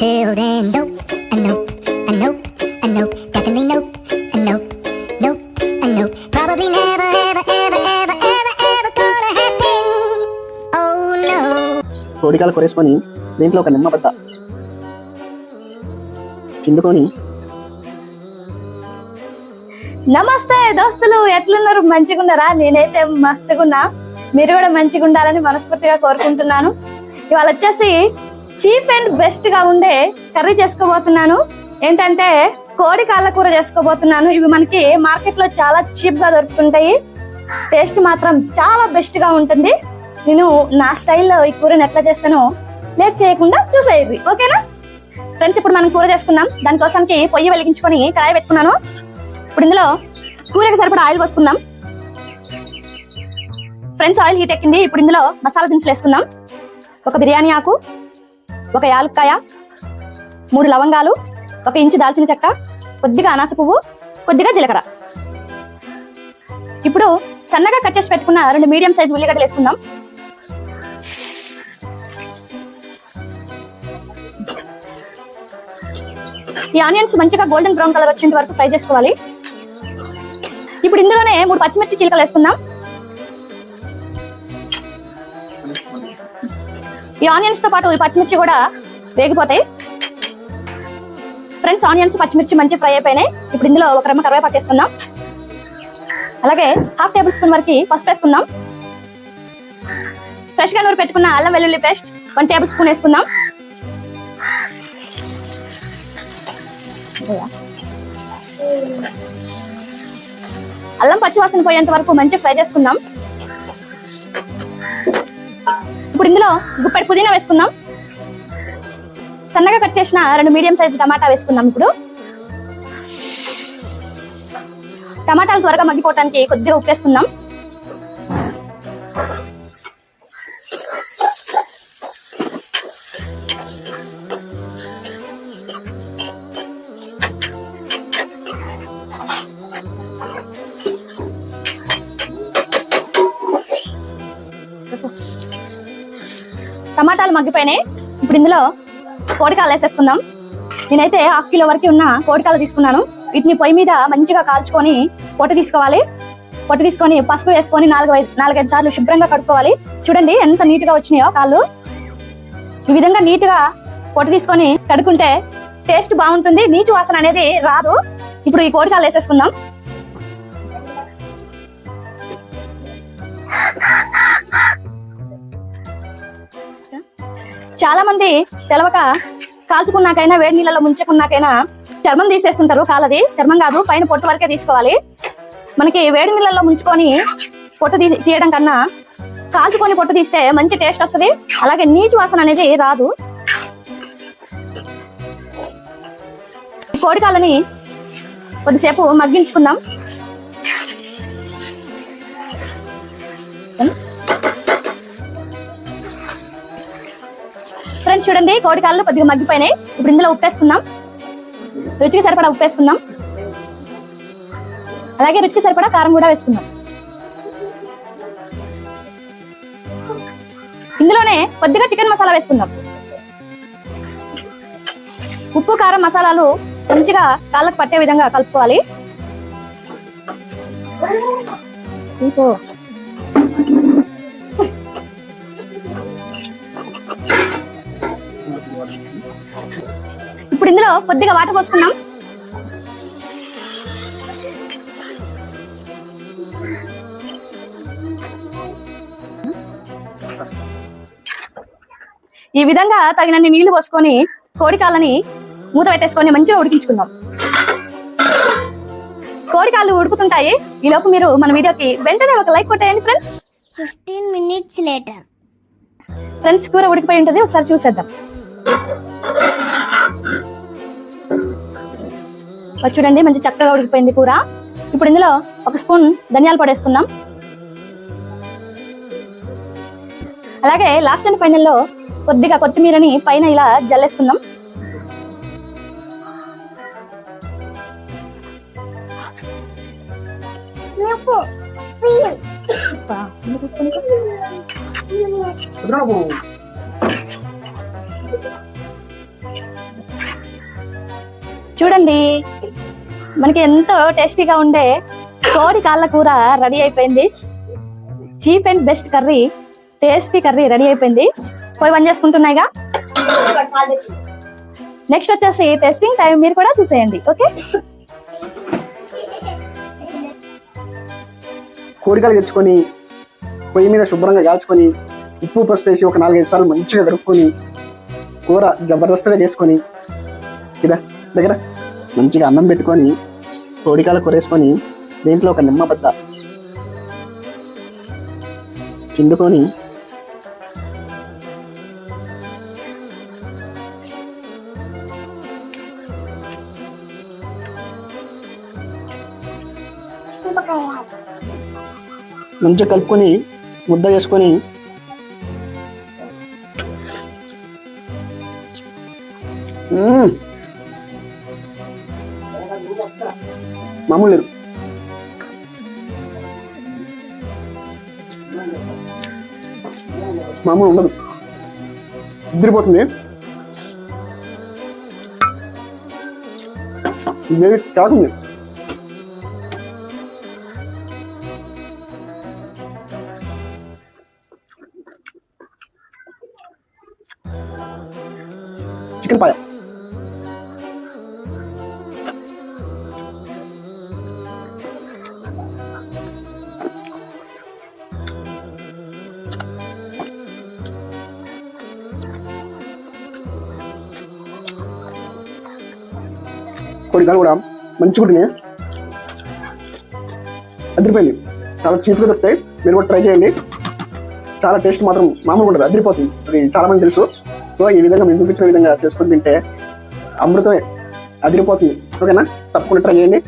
Until then, nope, a nope, a nope, a nope, definitely nope, a nope, nope, a nope. Probably never, ever, ever, ever, ever, ever gonna happen. Oh no. కోడికాలు కొరేసుకొని దీంట్లో ఒక నిమ్మ బద్ద పిండుకొని నమస్తే దోస్తులు ఎట్లున్నారు మంచిగా ఉన్నారా నేనైతే మస్తుగా ఉన్నా మీరు కూడా మంచిగా ఉండాలని మనస్ఫూర్తిగా కోరుకుంటున్నాను ఇవాళ వచ్చేసి చీప్ అండ్ బెస్ట్గా ఉండే కర్రీ చేసుకోబోతున్నాను. ఏంటంటే కోడి కాళ్ళ కూర చేసుకోబోతున్నాను. ఇవి మనకి మార్కెట్లో చాలా చీప్గా దొరుకుతుంటాయి. టేస్ట్ మాత్రం చాలా బెస్ట్గా ఉంటుంది. నేను నా స్టైల్లో ఈ కూరని ఎట్లా చేస్తానో లేట్ చేయకుండా చూసేది ఓకేనా? ఫ్రెండ్స్ ఇప్పుడు మనం కూర చేసుకుందాం. దానికోసానికి పొయ్యి వెలిగించుకొని కాయ పెట్టుకున్నాను. ఇప్పుడు ఇందులో కూరకి సరిపడా ఆయిల్ పోసుకుందాం. ఫ్రెండ్స్ ఆయిల్ హీట్ ఎక్కింది. ఇప్పుడు ఇందులో మసాలా దినుసులు వేసుకుందాం. ఒక బిర్యానీ ఆకు ఒక యాలుక్కాయ మూడు లవంగాలు ఒక ఇంచు దాల్చిన చెక్క కొద్దిగా అనాస పువ్వు కొద్దిగా జీలకర్ర. ఇప్పుడు సన్నగా కట్ చేసి పెట్టుకున్న రెండు మీడియం సైజ్ ఉల్లిగడ్డలు వేసుకుందాం. ఈ ఆనియన్స్ మంచిగా గోల్డెన్ బ్రౌన్ కలర్ వచ్చేంత వరకు ఫ్రై చేసుకోవాలి. ఇప్పుడు ఇందులోనే మూడు పచ్చిమిర్చి చిలకలు వేసుకుందాం. ఈ ఆనియన్స్తో పాటు ఈ పచ్చిమిర్చి కూడా వేగిపోతాయి. ఫ్రెండ్స్ ఆనియన్స్ పచ్చిమిర్చి మంచి ఫ్రై అయిపోయినాయి. ఇప్పుడు ఇందులో ఒక రెమ్మ కరివేపాకు వేసుకుందాం. అలాగే హాఫ్ టేబుల్ స్పూన్ వరకు పసుపు వేసుకుందాం. ఫ్రెష్గా నూరు పెట్టుకున్న అల్లం వెల్లుల్లి పేస్ట్ వన్ టేబుల్ స్పూన్ వేసుకుందాం. అల్లం పచ్చివాసన పోయేంత వరకు మంచి ఫ్రై చేసుకుందాం. ఇప్పుడు ఇందులో గుప్పెడు పుదీనా వేసుకుందాం. సన్నగా కట్ చేసిన రెండు మీడియం సైజ్ టమాటా వేసుకుందాం ఇప్పుడు. టమాటాలు త్వరగా మగ్గిపోవటానికి కొద్దిగా ఉప్పేసుకుందాం టమాటాలు మగ్గిపోయినాయి. ఇప్పుడు ఇందులో కోడికాలు వేసేసుకుందాం. నేనైతే హాఫ్ కిలో వరకు ఉన్న కోడికాలు తీసుకున్నాను. వీటిని పొయ్యి మీద మంచిగా కాల్చుకొని పొట్టు తీసుకోవాలి. పొట్టు తీసుకొని పసుపు వేసుకొని నాలుగు ఐదు నాలుగైదు సార్లు శుభ్రంగా కడుక్కోవాలి. చూడండి ఎంత నీట్గా వచ్చినాయో కాళ్ళు. ఈ విధంగా నీట్గా పొట్టు తీసుకొని కడుక్కుంటే టేస్ట్ బాగుంటుంది. నీచు వాసన అనేది రాదు. ఇప్పుడు ఈ కోడికాలు వేసేసుకుందాం. చాలా మంది తెలవక కాల్చుకున్నాకైనా వేడి నీళ్ళలో ముంచుకున్నాకైనా చర్మం తీసేస్తుంటారు. కాలది చర్మం కాదు పైన పొట్టు వరకే తీసుకోవాలి. మనకి వేడి నీళ్ళలో ముంచుకొని పొట్టు తీ- తీయడం కన్నా కాల్చుకొని పొట్టు తీస్తే మంచి టేస్ట్ వస్తుంది. అలాగే నీచు వాసన అనేది రాదు. కోడికాలని కొద్దిసేపు మగ్గించుకుందాం. ఫ్రెండ్స్ చూడండి. కోడికాళ్ళు కొద్దిగా మగ్గిపోయినాయి. ఇప్పుడు ఇందులో ఉప్పేసుకుందాం. రుచికి సరిపడా ఉప్పేసుకుందాం. అలాగే రుచికి సరిపడా కారం కూడా వేసుకుందాం. ఇందులోనే కొద్దిగా చికెన్ మసాలా వేసుకుందాం. ఉప్పు కారం మసాలాలు మంచిగా కాళ్ళకు పట్టే విధంగా కలుపుకోవాలి. ఇంకో ఇప్పుడు ఇందులో కొద్దిగా వాటర్ పోసుకున్నాం ఈ విధంగా తగినన్ని నీళ్ళు పోసుకొని కోడికాళ్ళని మూత పెట్టేసుకొని మంచిగా ఉడికించుకుందాం. కోడికాళ్ళు ఉడుకుతుంటాయి. ఈ లోపు మీరు మన వీడియోకి వెంటనే ఒక లైక్ కొట్టేయండి ఫ్రెండ్స్. 15 minutes later. ఫ్రెండ్స్ కూర ఉడికిపోయి ఉంటుంది. ఒకసారి చూసేద్దాం. చూడండి మంచి చక్కగా ఉడికిపోయింది కూర. ఇప్పుడు ఇందులో ఒక స్పూన్ ధనియాలు పొడేసుకుందాం అలాగే లాస్ట్ అండ్ ఫైనల్లో కొద్దిగా కొత్తిమీరని పైన ఇలా జల్లేసుకుందాం? చూడండి మనకి ఎంతో టేస్టీగా ఉండే కోడి కాళ్ళ కూర రెడీ అయిపోయింది. Cheap and best curry tasty curry ready అయిపోయింది. పోయి పని చేసుకుంటున్నాయిగా? నెక్స్ట్ వచ్చేసి టెస్టింగ్ టైం మీరు కూడా చూసేయండి ఓకే? కోడికాలు తెచ్చుకొని పొయ్యి మీద శుభ్రంగా కాల్చుకొని ఉప్పు పసుపు వేసి ఒక నాలుగైదు సార్లు మంచిగా కడుక్కొని కూర జబర్దస్త్గా చేసుకొని ఇదా దగ్గర. మంచిగా అన్నం పెట్టుకొని కోడికాల కూరేసుకొని దీంట్లో ఒక నిమ్మ బద్ద పిండుకొని మంచిగా కలుపుకొని ముద్ద చేసుకొని మామూలు లేదు. మామూలు ఉండదు. ఇద్దరిపోతుంది ఇది కాకుంది చికెన్ పాయ కూడా మంచి గుడ్డిని అదిరిపోయింది. చాలా చీప్గా దొరుకుతాయి. మీరు కూడా ట్రై చేయండి. చాలా టేస్ట్ మాత్రం మామూలుగా ఉండదు. అదిరిపోతుంది. అది చాలా మంది తెలుసు. సో ఈ విధంగా మేము చూపించిన విధంగా చేసుకొని తింటే అమృతమే అదిరిపోతుంది. ఓకేనా? తప్పకుండా ట్రై చేయండి.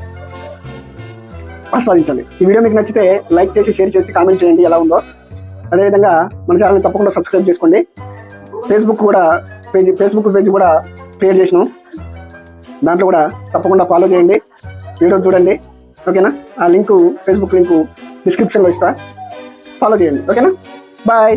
ఆస్వాదించండి. ఈ వీడియో మీకు నచ్చితే లైక్ చేసి షేర్ చేసి కామెంట్ చేయండి ఎలా ఉందో. అదేవిధంగా మన ఛానల్ని తప్పకుండా సబ్స్క్రైబ్ చేసుకోండి. ఫేస్బుక్ కూడా పేజ్ ఫేస్బుక్ పేజ్ కూడా క్రియేట్ చేసినాం. దాంట్లో కూడా తప్పకుండా ఫాలో చేయండి. వీడియో చూడండి. ఓకేనా? ఆ లింకు ఫేస్బుక్ లింకు డిస్క్రిప్షన్లో ఇస్తా. ఫాలో చేయండి. ఓకేనా? బాయ్